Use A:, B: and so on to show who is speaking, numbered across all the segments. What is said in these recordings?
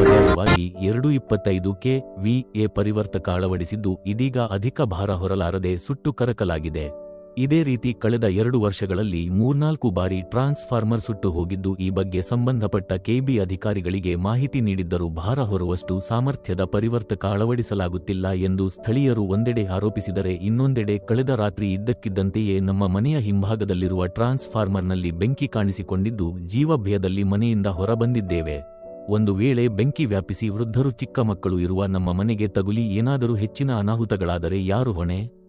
A: ಪರ್ಯಾಯವಾಗಿ ಎರಡು ಇಪ್ಪತ್ತೈದು ವಿ ಎ ಪರಿವರ್ತಕ ಅಳವಡಿಸಿದ್ದು ಇದೀಗ ಅಧಿಕ ಭಾರ ಹೊರಲಾರದೆ ಸುಟ್ಟು ಕರಕಲಾಗಿದೆ. ಇದೇ ರೀತಿ ಕಳೆದ ಎರಡು ವರ್ಷಗಳಲ್ಲಿ ಮೂರ್ನಾಲ್ಕು ಬಾರಿ ಟ್ರಾನ್ಸ್ಫಾರ್ಮರ್ ಸುಟ್ಟು ಹೋಗಿದ್ದು ಈ ಬಗ್ಗೆ ಸಂಬಂಧಪಟ್ಟ ಕೆಬಿ ಅಧಿಕಾರಿಗಳಿಗೆ ಮಾಹಿತಿ ನೀಡಿದ್ದರೂ ಭಾರ ಹೊರುವಷ್ಟು ಸಾಮರ್ಥ್ಯದ ಪರಿವರ್ತಕ ಅಳವಡಿಸಲಾಗುತ್ತಿಲ್ಲ ಎಂದು ಸ್ಥಳೀಯರು ಒಂದೆಡೆ ಆರೋಪಿಸಿದರೆ ಇನ್ನೊಂದೆಡೆ ಕಳೆದ ರಾತ್ರಿ ಇದ್ದಕ್ಕಿದ್ದಂತೆಯೇ ನಮ್ಮ ಮನೆಯ ಹಿಂಭಾಗದಲ್ಲಿರುವ ಟ್ರಾನ್ಸ್ಫಾರ್ಮರ್ನಲ್ಲಿ ಬೆಂಕಿ ಕಾಣಿಸಿಕೊಂಡಿದ್ದು ಜೀವಭಯದಲ್ಲಿ ಮನೆಯಿಂದ ಹೊರಬಂದಿದ್ದೇವೆ. ಒಂದು ವೇಳೆ ಬೆಂಕಿ ವ್ಯಾಪಿಸಿ ವೃದ್ಧರು ಚಿಕ್ಕ ಮಕ್ಕಳು ಇರುವ ನಮ್ಮ ಮನೆಗೆ ತಗುಲಿ ಏನಾದರೂ ಹೆಚ್ಚಿನ ಅನಾಹುತಗಳಾದರೆ ಯಾರು ಹೊಣೆ?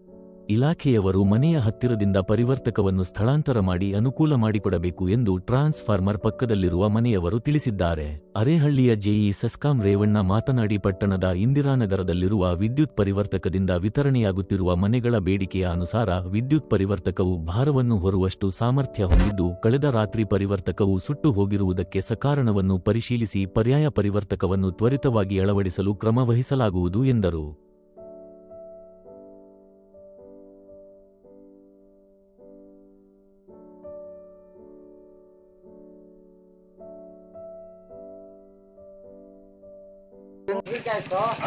A: ಇಲಾಖೆಯವರು ಮನೆಯ ಹತ್ತಿರದಿಂದ ಪರಿವರ್ತಕವನ್ನು ಸ್ಥಳಾಂತರ ಮಾಡಿ ಅನುಕೂಲ ಮಾಡಿಕೊಡಬೇಕು ಎಂದು ಟ್ರಾನ್ಸ್ಫಾರ್ಮರ್ ಪಕ್ಕದಲ್ಲಿರುವ ಮನೆಯವರು ತಿಳಿಸಿದ್ದಾರೆ. ಅರೇಹಳ್ಳಿಯ ಜೆಇ ಸಸ್ಕಾಂ ರೇವಣ್ಣ ಮಾತನಾಡಿ ಪಟ್ಟಣದ ಇಂದಿರಾನಗರದಲ್ಲಿರುವ ವಿದ್ಯುತ್ ಪರಿವರ್ತಕದಿಂದ ವಿತರಣೆಯಾಗುತ್ತಿರುವ ಮನೆಗಳ ಬೇಡಿಕೆಯ ಅನುಸಾರ ವಿದ್ಯುತ್ ಪರಿವರ್ತಕವು ಭಾರವನ್ನು ಹೊರುವಷ್ಟು ಸಾಮರ್ಥ್ಯ ಹೊಂದಿದ್ದು, ಕಳೆದ ರಾತ್ರಿ ಪರಿವರ್ತಕವು ಸುಟ್ಟು ಹೋಗಿರುವುದಕ್ಕೆ ಸಕಾರಣವನ್ನು ಪರಿಶೀಲಿಸಿ ಪರ್ಯಾಯ ಪರಿವರ್ತಕವನ್ನು ತ್ವರಿತವಾಗಿ ಅಳವಡಿಸಲು ಕ್ರಮ ವಹಿಸಲಾಗುವುದು ಎಂದರು.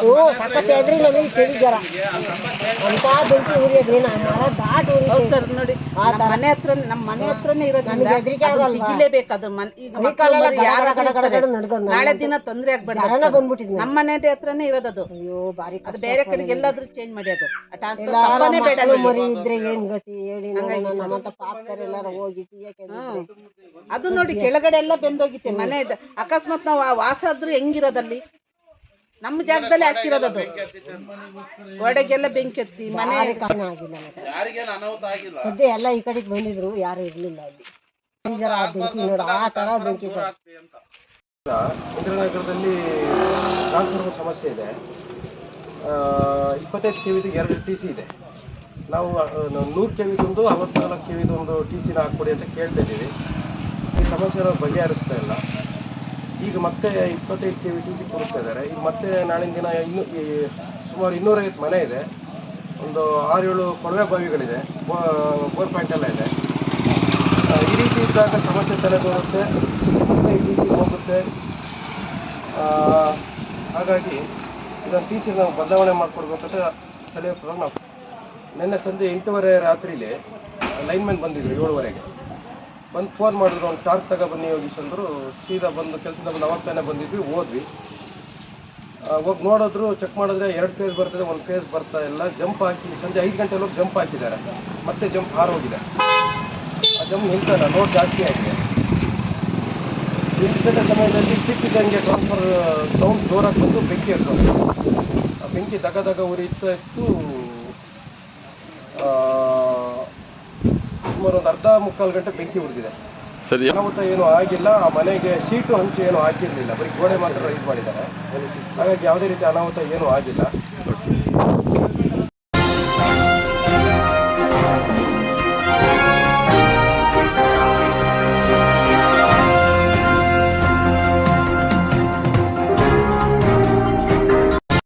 B: ಓ ಸಖತ್ ಎದ್ರಿ ನಮಗೆ ಚಳಿ ಜ್ವರ. ಅಂತ ಬೆಂಕಿ ಉರಿಯೋದ್ರಿ ನಮ್ಮ ಮರ ದಾಟ್
C: ಹೌದು ಸರ್ ನೋಡಿ
B: ಆ
C: ನಮ್ಮ
B: ತರ.
C: ಮನೆ ಹತ್ರ ನಮ್ಮ ಮನೆ ಹತ್ರನೇ
B: ನಮಗೆ ಹೆದ್ರಿಕೆ
C: ಅದು? ಅದು ಮನ್- ಈಗ.
B: ಗಡ ನಡ್ಕೊಂಡು
C: ನಾಳೆ ದಿನ ತೊಂದ್ರೆ ಆಗ್ಬಾರ್ದು. ನಮ್ಮ ಮನೆ ಹತ್ರನೇ ಇರೋದದು
B: ಅಯ್ಯೋ ಬಾರಿ
C: ಅದು ಬೇರೆ ಕಡೆಗೆ ಎಲ್ಲಾದ್ರೂ ಚೇಂಜ್ ಮಾಡಿ ಅದು. ಆ ಬೇಡ
B: ಮರಿ ಇದ್ರೆ ಏನ್ ಗತಿ? ಹೇಳಿ ನಮ್ಮಂತ ಹೋಗಿ
C: ಅದು ನೋಡಿ ಕೆಳಗಡೆ ಎಲ್ಲ ಬೆಂದೋಗಿತ್ತೆ. ಮನೆ ಅಕಸ್ಮಾತ್ ನಾವು ಆ ವಾಸ ಆದ್ರೂ ಹೆಂಗಿರೋದಲ್ಲಿ? ನಮ್ಮ ಜಾಗದಲ್ಲಿ ಹಾಕಿರೋದು ಗೋಡೆಗೆಲ್ಲ ಬೆಂಕಿ ಹತ್ತಿ ಮನೆ
B: ಕಾರಣ ಆಗಿಲ್ಲ ಮತ್ತೆ. ಸದ್ಯ ಎಲ್ಲ ಈ ಕಡೆಗೆ ಬಂದಿದ್ರು ಯಾರು ಇರ್ಲಿಲ್ಲ ಅಲ್ಲಿ. ಆ ಬೆಂಕಿ ನೋಡು ಆ ತರ ಬೆಂಕಿ ಸರ್.
D: ಇಂದಿರಾನಗರದಲ್ಲಿ ಟ್ರಾನ್ಸ್ಫಾರ್ಮರ್ ಸಮಸ್ಯೆ ಇದೆ. ಆ, ಇಪ್ಪತ್ತೈದು ಕೆ ವಿದು ಎರಡು ಟಿ ಸಿ ಇದೆ. ನಾವು ನೂರು ಕೆ ವಿದೊಂದು ಅರವತ್ತ್ನಾಲ್ಕು ಕೆ ವಿದೊಂದು ಟಿ ಸಿನ ಹಾಕ್ಕೊಡಿ ಅಂತ ಕೇಳ್ತಾ ಇದ್ದೀವಿ. ಈ ಸಮಸ್ಯೆ ಬಗೆಹರಿಸ್ತಾ ಇಲ್ಲ. ಈಗ ಮತ್ತೆ ಇಪ್ಪತ್ತೈದು ಕೆ ವಿ ಟಿ ಸಿ ಕೊಡಿಸ್ತಾ ಇದ್ದಾರೆ. ಈಗ ಮತ್ತೆ ನಾಳಿನ ದಿನ ಇನ್ನು ಸುಮಾರು ಇನ್ನೂರೈವತ್ತು ಮನೆ ಇದೆ. ಒಂದು ಆರು ಏಳು ಕೊಳವೆ ಬಾವಿಗಳಿದೆ. ಬೋರ್ ಪಾಯಿಂಟ್ ಎಲ್ಲ ಇದೆ. ಈ ರೀತಿ ಇದ್ದಾಗ ಸಮಸ್ಯೆ ತಲೆದೋರುತ್ತೆ ಮತ್ತೆ ಟಿ ಸಿ ಹೋಗುತ್ತೆ. ಹಾಗಾಗಿ ಇದನ್ನು ಟಿ ಸಿ ನಾವು ಬದಲಾವಣೆ ಮಾಡಿಕೊಡ್ಬೇಕಂತ ಸ್ಥಳೀಯ ನಾವು ನಿನ್ನೆ ಸಂಜೆ ಎಂಟೂವರೆ ರಾತ್ರಿಲಿ ಲೈನ್ಮೆನ್ ಬಂದಿದ್ದರು ಏಳುವರೆಗೆ. ಬಂದು ಫೋನ್ ಮಾಡಿದ್ರು, ಒಂದು ಟಾರ್ಕ್ ತಗೋ ಬನ್ನಿ ಯೋಗೀಶ್ ಅಂದರು, ಸೀದಾ ಬಂದು ಕೆಲಸದಿಂದ ಬಂದು ಅವತ್ತೇನೆ ಬಂದಿದ್ವಿ, ಹೋದ್ವಿ. ಹೋಗಿ ನೋಡಿದ್ರು ಚೆಕ್ ಮಾಡಿದ್ರೆ ಎರಡು ಫೇಸ್ ಬರ್ತದೆ, ಒಂದು ಫೇಸ್ ಬರ್ತಾ ಇಲ್ಲ ಜಂಪ್ ಹಾಕಿ, ಸಂಜೆ ಐದು ಗಂಟೆ ಹೋಗಿ ಜಂಪ್ ಹಾಕಿದ್ದಾರೆ. ಮತ್ತೆ ಜಂಪ್ ಹಾರೋಗಿದೆ. ಆ ಜಂಪ್ ನಿಲ್ತಲ್ಲ ಲೋಡ್ ಜಾಸ್ತಿ ಆಗಿದೆ. ನಿಲ್ತಿದ್ದ ಸಮಯದಲ್ಲಿ ಸಿಕ್ಕಿದ್ದಂಗೆ ಟ್ರಾನ್ಸ್ಫರ್ ಸೌಂಡ್ ಜೋರಾಗಿ ಬಂದು ಬೆಂಕಿ ಹತ್ತೋದು ಆ ಬೆಂಕಿ ದಗ ದಗ ಉರಿತಾ ಇತ್ತು. ಸುಮಾರು ಒಂದು ಅರ್ಧ ಮುಕ್ಕಾಲು ಗಂಟೆ ಬೆಂಕಿ ಹುಡುಗಿದೆ
E: ಸರಿ.
D: ಅನಾಹುತ ಏನು ಆಗಿಲ್ಲ ಆ ಮನೆಗೆ ಸೀಟು ಹಂಚು ಏನು ಹಾಕಿರಲಿಲ್ಲ. ಬರೀ ಗೋಡೆ ಮಾತ್ರ ರೈಸ್ ಮಾಡಿದ್ದಾರೆ. ಹಾಗಾಗಿ ಯಾವುದೇ ರೀತಿ ಅನಾಹುತ ಏನು ಆಗಿಲ್ಲ.